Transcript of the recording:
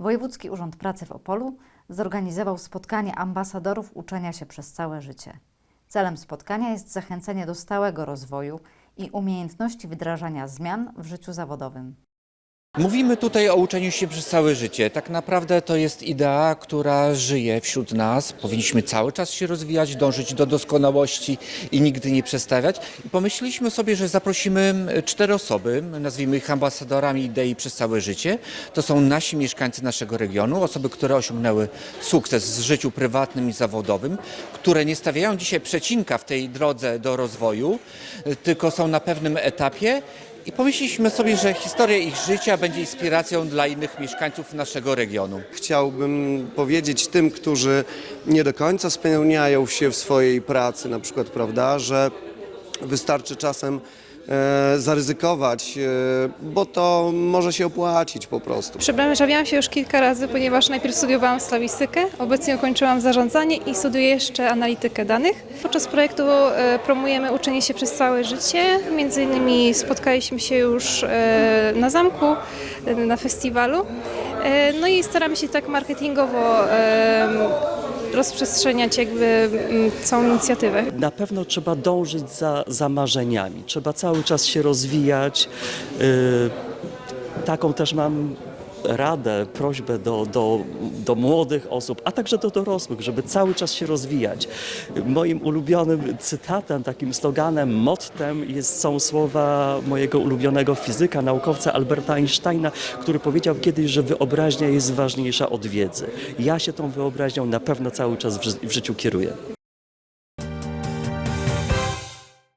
Wojewódzki Urząd Pracy w Opolu zorganizował spotkanie ambasadorów uczenia się przez całe życie. Celem spotkania jest zachęcenie do stałego rozwoju i umiejętności wdrażania zmian w życiu zawodowym. Mówimy tutaj o uczeniu się przez całe życie. Tak naprawdę to jest idea, która żyje wśród nas. Powinniśmy cały czas się rozwijać, dążyć do doskonałości i nigdy nie przestawiać. I pomyśleliśmy sobie, że zaprosimy cztery osoby, nazwijmy ich ambasadorami idei przez całe życie. To są nasi mieszkańcy naszego regionu, osoby, które osiągnęły sukces w życiu prywatnym i zawodowym, które nie stawiają dzisiaj przecinka w tej drodze do rozwoju, tylko są na pewnym etapie i pomyśleliśmy sobie, że historia ich życia będzie inspiracją dla innych mieszkańców naszego regionu. Chciałbym powiedzieć tym, którzy nie do końca spełniają się w swojej pracy, na przykład, prawda, że wystarczy czasem zaryzykować, e, bo to może się opłacić po prostu. Przebranżawiałam się już kilka razy, ponieważ najpierw studiowałam slawistykę, obecnie ukończyłam zarządzanie i studiuję jeszcze analitykę danych. Podczas projektu e, promujemy uczenie się przez całe życie. Między innymi spotkaliśmy się już e, na zamku, e, na festiwalu. E, No i staramy się tak marketingowo e, rozprzestrzeniać jakby mm, całą inicjatywę. Na pewno trzeba dążyć za, za marzeniami, trzeba cały czas się rozwijać. Yy, taką też mam radę, prośbę do, do, do młodych osób, a także do dorosłych, żeby cały czas się rozwijać. Moim ulubionym cytatem, takim sloganem, mottem jest, są słowa mojego ulubionego fizyka, naukowca Alberta Einsteina, który powiedział kiedyś, że wyobraźnia jest ważniejsza od wiedzy. Ja się tą wyobraźnią na pewno cały czas w w życiu kieruję.